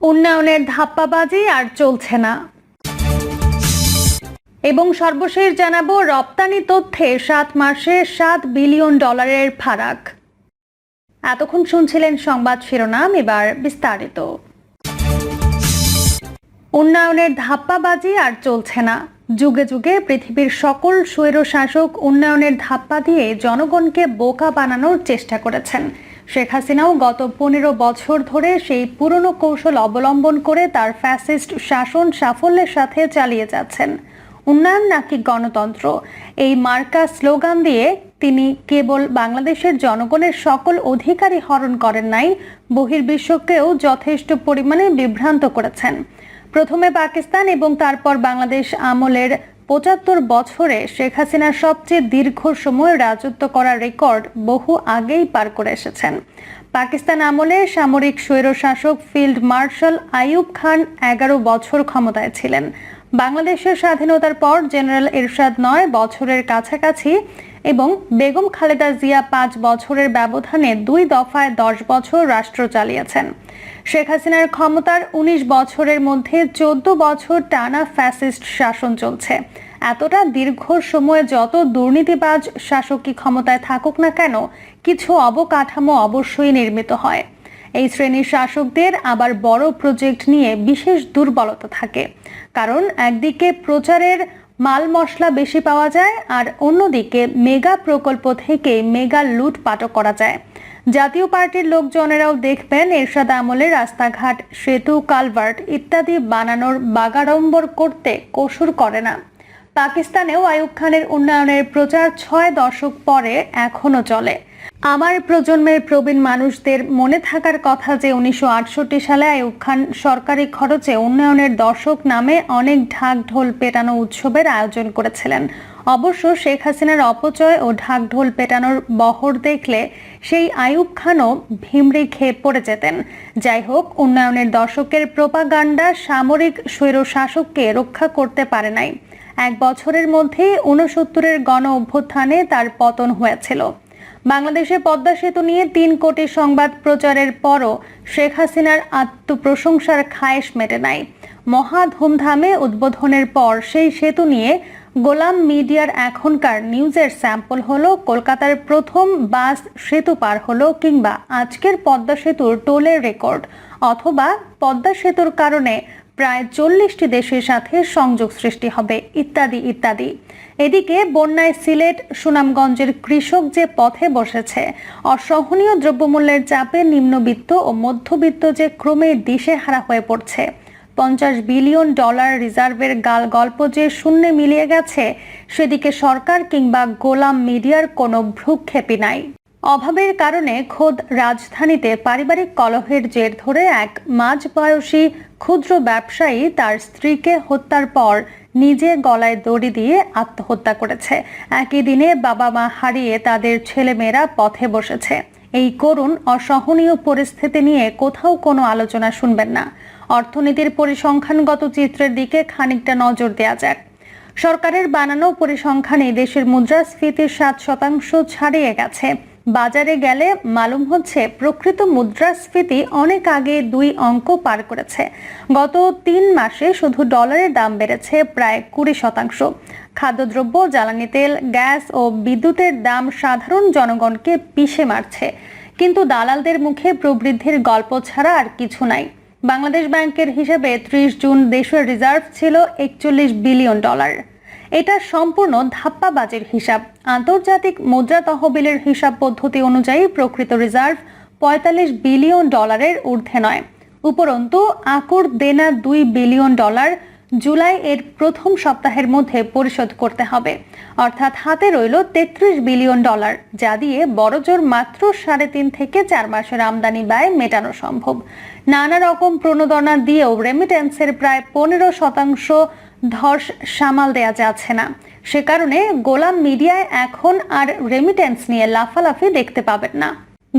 উন্নয়নের ধাপ্পাবাজি আর চলছে না। এবং সর্বশেষ জানাব, রপ্তানি তথ্যে সাত মাসে সাত বিলিয়ন ডলারের ফারাক। এতক্ষণ শুনছিলেন সংবাদ শিরোনাম, এবার বিস্তারিত। উন্নয়নের ধাপ্পাবাজি আর চলছে না। যুগে যুগে পৃথিবীর সকল স্বৈরশাসক উন্নয়নের ধাপ্পা দিয়ে জনগণকে বোকা বানানোর চেষ্টা করেছেন। শেখ হাসিনাও গত পনেরো বছর ধরে সেই পুরনো কৌশল অবলম্বন করে তার ফ্যাসিস্ট শাসন সাফল্যের সাথে চালিয়ে যাচ্ছেন। উন্নয়ন নাকি গণতন্ত্র? এই মার্কা স্লোগান দিয়ে তিনি কেবল বাংলাদেশের জনগণের সকল অধিকারই হরণ করেন নাই, বহির্বিশ্বকেও যথেষ্ট পরিমাণে বিভ্রান্ত করেছেন। প্রথমে পাকিস্তান এবং তারপর বাংলাদেশ আমলের পঁচাত্তর বছরে শেখ হাসিনার সবচেয়ে দীর্ঘ সময় রাজত্ব করার রেকর্ড বহু আগেই পার করে এসেছেন। পাকিস্তান আমলে সামরিক স্বৈরশাসক ফিল্ড মার্শাল আইয়ুব খান এগারো বছর ক্ষমতায় ছিলেন। বাংলাদেশের স্বাধীনতার পর জেনারেল এরশাদ নয় বছরের কাছাকাছি এবং বেগম খালেদা জিয়া পাঁচ বছরের ব্যবধানে দুই দফায় দশ বছর রাষ্ট্র চালিয়েছেন। শেখ হাসিনার ক্ষমতার ১৯ বছরের মধ্যে চোদ্দ বছর টানা ফ্যাসিস্ট শাসন চলছে। এতটা দীর্ঘ সময়ে যত দুর্নীতিবাজ শাসকই ক্ষমতায় থাকুক না কেন, কিছু অবকাঠামো অবশ্যই নির্মিত হয়। এই শ্রেণির শাসকদের আবার বড় প্রজেক্ট নিয়ে বিশেষ দুর্বলতা থাকে। কারণ একদিকে প্রচারের মাল মশলা বেশি পাওয়া যায় আর অন্যদিকে মেগা প্রকল্প থেকে মেগা লুট লুটপাটও করা যায়। জাতীয় পার্টির লোকজনেরাও দেখবেন এরশাদ আমলে রাস্তাঘাট, সেতু, কালভার্ট ইত্যাদি বানানোর বাগাড়ম্বর করতে কসুর করে না। পাকিস্তানেও আয়ুব খানের উন্নয়নের প্রচার ছয় দশক পরে এখনও চলে। আমার প্রজন্মের প্রবীণ মানুষদের মনে থাকার কথা যে উনিশশো আটষট্টি সালে আয়ুব খান সরকারি খরচে উন্নয়নের দশক নামে অনেক ঢাক ঢোল পেটানো উৎসবের আয়োজন করেছিলেন। অবশ্য শেখ হাসিনার অপচয় ও ঢাক ঢোল পেটানোর বহর দেখলে সেই আয়ুব খানও ভিমড়ি খেয়ে পড়ে যেতেন। যাই হোক, উন্নয়নের দশকের প্রোপাগান্ডা সামরিক স্বৈরশাসককে রক্ষা করতে পারে নাই। এক বছরের মধ্যেই ঊনসত্তরের গণ অভ্যুত্থানে তার পতন হয়েছিল। বাংলাদেশে পদ্মা সেতু নিয়ে তিন কোটি সংবাদ প্রচারের পরও শেখ হাসিনার আত্মপ্রশংসার খায়েশ মেটে নাই। মহা ধুমধামে উদ্বোধনের পর সেই সেতু নিয়ে গোলাম মিডিয়ার এখনকার নিউজের স্যাম্পল হলো, কলকাতার প্রথম বাস সেতু পার হলো কিংবা আজকের পদ্মা সেতুর টোলের রেকর্ড। অথবা পদ্মা সেতুর কারণে প্রায় চল্লিশটি দেশের সাথে সংযোগ সৃষ্টি হবে, ইত্যাদি ইত্যাদি। এদিকে বন্যায় সিলেট, সুনামগঞ্জের কৃষক যে পথে বসেছে, অসহনীয় দ্রব্যমূল্যের চাপে নিম্নবিত্ত ও মধ্যবিত্ত যে ক্রমে দিশেহারা হয়ে পড়ছে। পঞ্চাশ বিলিয়ন ডলার রিজার্ভের গাল গল্প যে শূন্যে মিলিয়ে গেছে, সেদিকে সরকার কিংবা গোলাম মিডিয়ার কোনো ভ্রুক্ষেপই নাই। অভাবের কারণে খোদ রাজধানীতে পারিবারিক কলহের জের ধরে এক মাঝ বয়সী ক্ষুদ্র ব্যবসায়ী তার স্ত্রীকে হত্যার পর নিজে গলায় দড়ি দিয়ে আত্মহত্যা করেছে। একই দিনে বাবা মা হারিয়ে তাদের ছেলেমেয়েরা পথে বসেছে। এই করুণ, অসহনীয় পরিস্থিতি নিয়ে কোথাও কোনো আলোচনা শুনবেন না। অর্থনীতির পরিসংখ্যানগত চিত্রের দিকে খানিকটা নজর দেওয়া যাক। সরকারের বানানো পরিসংখ্যানে দেশের মুদ্রাস্ফীতির সাত শতাংশ ছাড়িয়ে গেছে। বাজারে গেলে মালুম হচ্ছে প্রকৃত মুদ্রাস্ফীতি অনেক আগে দুই অঙ্ক পার করেছে। গত তিন মাসে শুধু ডলারের দাম বেড়েছে প্রায় কুড়ি শতাংশ। খাদ্যদ্রব্য, জ্বালানি তেল, গ্যাস ও বিদ্যুতের দাম সাধারণ জনগণকে পিষে মারছে। কিন্তু দালালদের মুখে প্রবৃদ্ধির গল্প ছাড়া আর কিছু নাই। বাংলাদেশ ব্যাংকের হিসেবে ত্রিশ জুন দেশের রিজার্ভ ছিল একচল্লিশ বিলিয়ন ডলার। এটা সম্পূর্ণ ধাপ্পাবাজির হিসাব। আন্তর্জাতিক মুদ্রা তহবিলের হিসাব পদ্ধতি অনুযায়ী প্রকৃত রিজার্ভ পঁয়তাল্লিশ বিলিয়ন ডলারের ঊর্ধ্বে নয়। উপরন্তু, আকুর দেনা দুই বিলিয়ন ডলার জুলাই এর প্রথম সপ্তাহের মধ্যে পরিশোধ করতে হবে। অর্থাৎ হাতে রইল তেত্রিশ বিলিয়ন ডলার, যা দিয়ে বড়জোর মাত্র সাড়ে তিন থেকে চার মাসের আমদানি ব্যয় মেটানো সম্ভব। নানা রকম প্রণোদনা দিয়েও রেমিটেন্সের প্রায় পনেরো শতাংশ ধস সামাল দেয়া যাচ্ছে না। সে কারণে গোলাম মিডিয়ায় এখন আর রেমিটেন্স নিয়ে লাফালাফি দেখতে পাবেন না।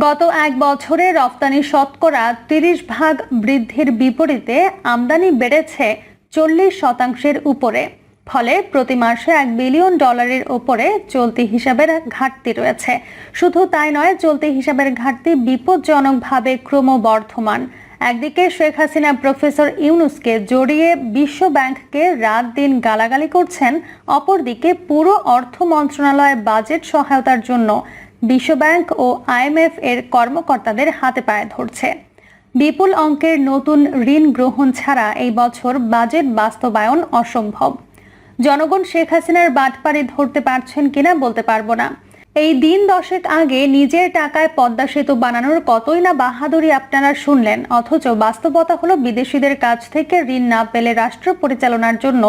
গত এক বছরে রফতানি শতকরা তিরিশ ভাগ বৃদ্ধির বিপরীতে আমদানি বেড়েছে চল্লিশ শতাংশের উপরে। ফলে প্রতি মাসে এক বিলিয়ন ডলারের ওপরে চলতি হিসাবের ঘাটতি রয়েছে। শুধু তাই নয়, চলতি হিসাবের ঘাটতি বিপজ্জনকভাবে ক্রমবর্ধমান। একদিকে শেখ হাসিনা প্রফেসর ইউনুসকে জড়িয়ে বিশ্ব ব্যাংককে রাত দিন গালাগালি করছেন, অপরদিকে পুরো অর্থ মন্ত্রণালয় বাজেট সহায়তার জন্য বিশ্বব্যাংক ও আইএমএফ এর কর্মকর্তাদের হাতে পায়ে ধরছে। বিপুল অঙ্কের নতুন ঋণ গ্রহণ ছাড়া এই বছর বাজেট বাস্তবায়ন অসম্ভব। জনগণ শেখ হাসিনার বাটপাড়ি ধরতে পারছেন কিনা বলতে পারব না। এই দিন দশেক আগে নিজের টাকায় পদ্মা সেতু বানানোর কতই না বাহাদুরি আপনারা শুনলেন। অথচ বাস্তবতা হলো বিদেশিদের কাছ থেকে ঋণ না পেলে রাষ্ট্র পরিচালনার জন্য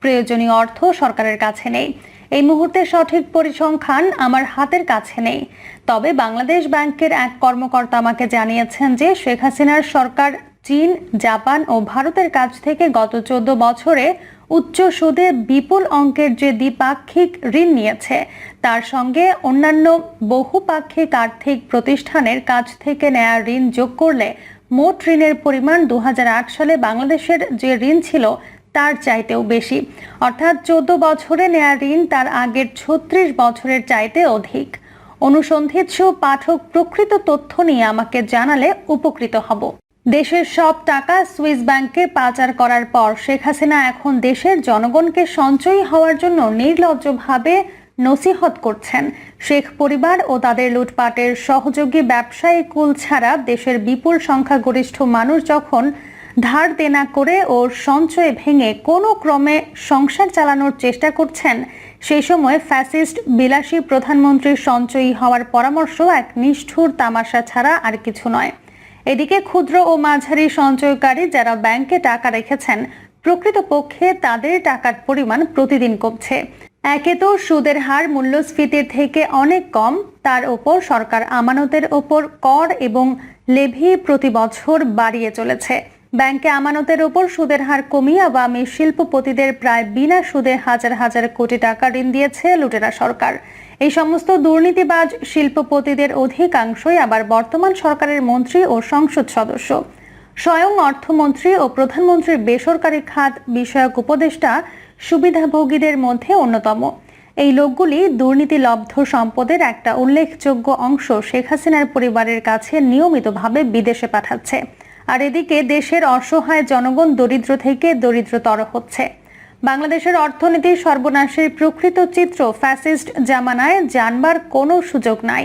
প্রয়োজনীয় অর্থ সরকারের কাছে নেই। এই মুহূর্তে সঠিক পরিসংখ্যান আমার হাতের কাছে নেই। তবে বাংলাদেশ ব্যাংকের এক কর্মকর্তা আমাকে জানিয়েছেন যে শেখ হাসিনার সরকার চীন, জাপান ও ভারতের কাছ থেকে গত চোদ্দ বছরে উচ্চ সুদে বিপুল অঙ্কের যে দ্বিপাক্ষিক ঋণ নিয়েছে, তার সঙ্গে অন্যান্য বহুপাক্ষিক আর্থিক প্রতিষ্ঠানের কাছ থেকে নেয়া ঋণ যোগ করলে মোট ঋণের পরিমাণ দু হাজার আট সালে বাংলাদেশের যে ঋণ ছিল, তার চাইতেও বেশি। অর্থাৎ চোদ্দ বছরে নেয়া ঋণ তার আগের ছত্রিশ বছরের চাইতে অধিক। অনুসন্ধিৎস পাঠক প্রকৃত তথ্য নিয়ে আমাকে জানালে উপকৃত হব। দেশের সব টাকা সুইস ব্যাংকে পাচার করার পর শেখ হাসিনা এখন দেশের জনগণকে সঞ্চয়ী হওয়ার জন্য নির্লজ্জভাবে নসিহত করছেন। শেখ পরিবার ও তাদের লুটপাটের সহযোগী ব্যবসায়ী কুল ছাড়া দেশের বিপুল সংখ্যাগরিষ্ঠ মানুষ যখন ধার দেনা করে ও সঞ্চয় ভেঙে কোনো ক্রমে সংসার চালানোর চেষ্টা করছেন, সেই সময় ফ্যাসিস্ট বিলাসী প্রধানমন্ত্রীর সঞ্চয়ী হওয়ার পরামর্শ এক নিষ্ঠুর তামাশা ছাড়া আর কিছু নয়। এদিকে ক্ষুদ্র ও মাঝারি সঞ্চয়কারী যারা ব্যাংকে টাকা রেখেছেন, প্রকৃতপক্ষে তাদের টাকার পরিমাণ প্রতিদিন কমছে। একে তো সুদের হার মূল্যস্ফীতির থেকে অনেক কম, তার ওপর সরকার আমানতের ওপর কর এবং লেভি প্রতি বছর বাড়িয়ে চলেছে। ব্যাংকে আমানতের ওপর সুদের হার কমিয়ে আওয়ামী শিল্পপতিদের প্রায় বিনা সুদে হাজার হাজার কোটি টাকা ঋণ দিয়েছে লুটেরা সরকার। এই সমস্ত দুর্নীতিবাজ শিল্পপতিদের অধিকাংশই আবার বর্তমান সরকারের মন্ত্রী ও সংসদ সদস্য। স্বয়ং অর্থমন্ত্রী ও প্রধানমন্ত্রীর বেসরকারি খাত বিষয়ক উপদেষ্টা সুবিধাভোগীদের মধ্যে অন্যতম। এই লোকগুলি দুর্নীতিলব্ধ সম্পদের একটা উল্লেখযোগ্য অংশ শেখ হাসিনার পরিবারের কাছে নিয়মিতভাবে বিদেশে পাঠাচ্ছে। আর এদিকে দেশের অসহায় জনগণ দরিদ্র থেকে দরিদ্রতর হচ্ছে। বাংলাদেশের অর্থনীতির সর্বনাশের প্রকৃত চিত্র ফ্যাসিস্ট জামানায় জানবার কোনো সুযোগ নাই।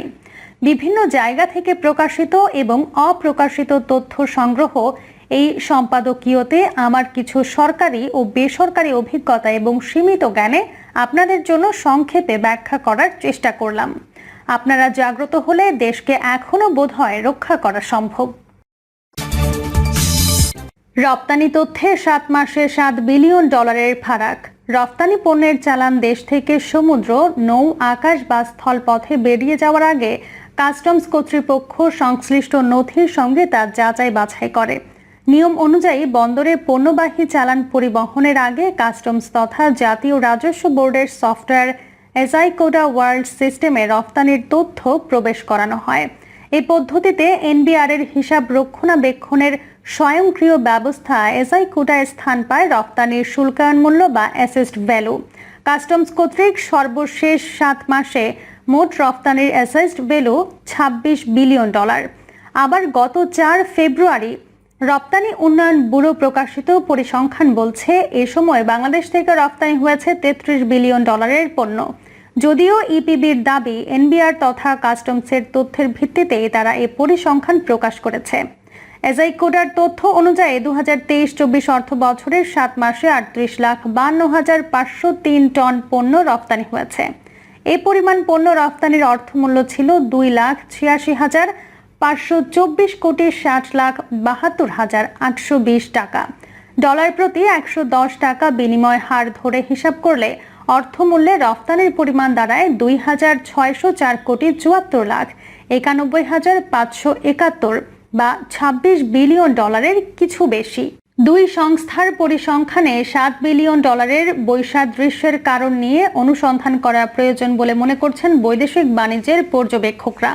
বিভিন্ন জায়গা থেকে প্রকাশিত এবং অপ্রকাশিত তথ্য সংগ্রহ এই সম্পাদকীয়তে আমার কিছু সরকারি ও বেসরকারি অভিজ্ঞতা এবং সীমিত জ্ঞানে আপনাদের জন্য সংক্ষেপে ব্যাখ্যা করার চেষ্টা করলাম। আপনারা জাগ্রত হলে দেশকে এখনও বোধহয় রক্ষা করা সম্ভব। রপ্তানি তথ্যে সাত মাসে সাত বিলিয়ন ডলারের ফারাক। রপ্তানি পণ্যের চালান দেশ থেকে সমুদ্র, নৌ, আকাশ বা স্থল পথে বেরিয়ে যাওয়ার আগে কাস্টমস কর্তৃপক্ষ সংশ্লিষ্ট নথির সঙ্গে তা যাচাই বাছাই করে। নিয়ম অনুযায়ী বন্দরে পণ্যবাহী চালান পরিবহনের আগে কাস্টমস তথা জাতীয় রাজস্ব বোর্ডের সফটওয়্যার এজাইকোডা ওয়ার্ল্ড সিস্টেমে রপ্তানির তথ্য প্রবেশ করানো হয়। এই পদ্ধতিতে এনবিআর এর হিসাব রক্ষণাবেক্ষণের স্বয়ংক্রিয় ব্যবস্থা এসআই কোটায় স্থান পায় রপ্তানির শুল্কায়ন মূল্য বা অ্যাসেস্ট ভ্যালু। কাস্টমস কর্তৃক সর্বশেষ সাত মাসে মোট রপ্তানির অ্যাসেস্ট ভ্যালু ছাব্বিশ বিলিয়ন ডলার। আবার গত চার ফেব্রুয়ারি রপ্তানি উন্নয়ন ব্যুরো প্রকাশিত পরিসংখ্যান বলছে, এ সময় বাংলাদেশ থেকে রপ্তানি হয়েছে তেত্রিশ বিলিয়ন ডলারের পণ্য। যদিও ইপিবির দাবি, এনবিআর তথা কাস্টমসের তথ্যের ভিত্তিতে তারা এ পরিসংখ্যান প্রকাশ করেছে। এজাইকোডার তথ্য অনুযায়ী দু হাজার তেইশ চব্বিশ অর্থ বছরের সাত মাসে আটত্রিশ লাখ বান্ন হাজার পাঁচশো তিন টন পণ্য রপ্তানি হয়েছে। এ পরিমাণ পণ্য রপ্তানির অর্থমূল্য ছিল দুই লাখ ছিয়াশি হাজার পাঁচশো চব্বিশ কোটি ষাট লাখ বাহাত্তর হাজার আটশো বিশ টাকা। ডলার প্রতি একশো দশ টাকা বিনিময় হার ধরে হিসাব করলে অর্থমূল্যে রফতানির পরিমাণ দাঁড়ায় দুই হাজার ছয়শো চার কোটি চুয়াত্তর লাখ, একানব্বই হাজার পাঁচশো একাত্তর বা ২৬ বিলিয়ন ডলারের কিছু বেশি। দুই সংস্থার পরিসংখ্যানে সাত বিলিয়ন ডলারের বৈসাদৃশ্যের কারণ নিয়ে অনুসন্ধান করা প্রয়োজন বলে মনে করছেন বৈদেশিক বাণিজ্যের পর্যবেক্ষকরা।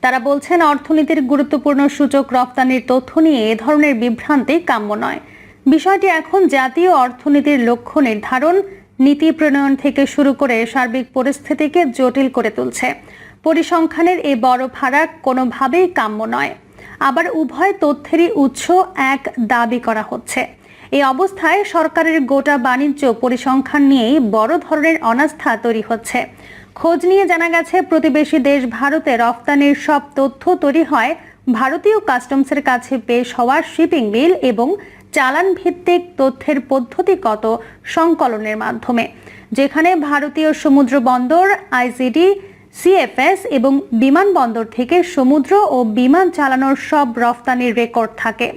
তারা বলছেন, অর্থনীতির গুরুত্বপূর্ণ সূচক রপ্তানির তথ্য নিয়ে এ ধরনের বিভ্রান্তি কাম্য নয়। বিষয়টি এখন জাতীয় অর্থনীতির লক্ষ্য নির্ধারণ নীতি প্রণয়ন থেকে শুরু করে সার্বিক পরিস্থিতিকে জটিল করে তুলছে। পরিসংখ্যানের এই বড় ফারাক কোনোভাবেই কাম্য নয়। আবার উভয় তথ্যেরই উৎস এক দাবি করা হচ্ছে। এই অবস্থায় সরকারের গোটা বাণিজ্য পরিসংখ্যান নিয়েই বড় ধরনের অনাস্থা তৈরি হচ্ছে। খোঁজ নিয়ে জানা গেছে, প্রতিবেশী দেশ ভারতে রফতানির সব তথ্য তৈরি হয়। ভারতীয় কাস্টমসের কাছে পেশ হওয়া শিপিং বিল এবং চালান ভিত্তিক তথ্যের পদ্ধতিগত সংকলনের মাধ্যমে, যেখানে ভারতীয় সমুদ্র বন্দর আইসিডি সিএফএস এবং বিমানবন্দর থেকে সমুদ্র ও বিমান চালানোর সব রফতানির রেকর্ড থাকে।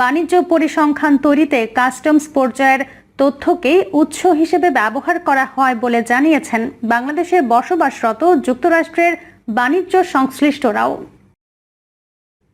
বাণিজ্য পরিসংখ্যান তৈরিতে কাস্টমস পর্যায়ের তথ্যকে উৎস হিসেবে ব্যবহার করা হয় বলে জানিয়েছেন বাংলাদেশে বসবাসরত যুক্তরাষ্ট্রের বাণিজ্য সংশ্লিষ্টরাও।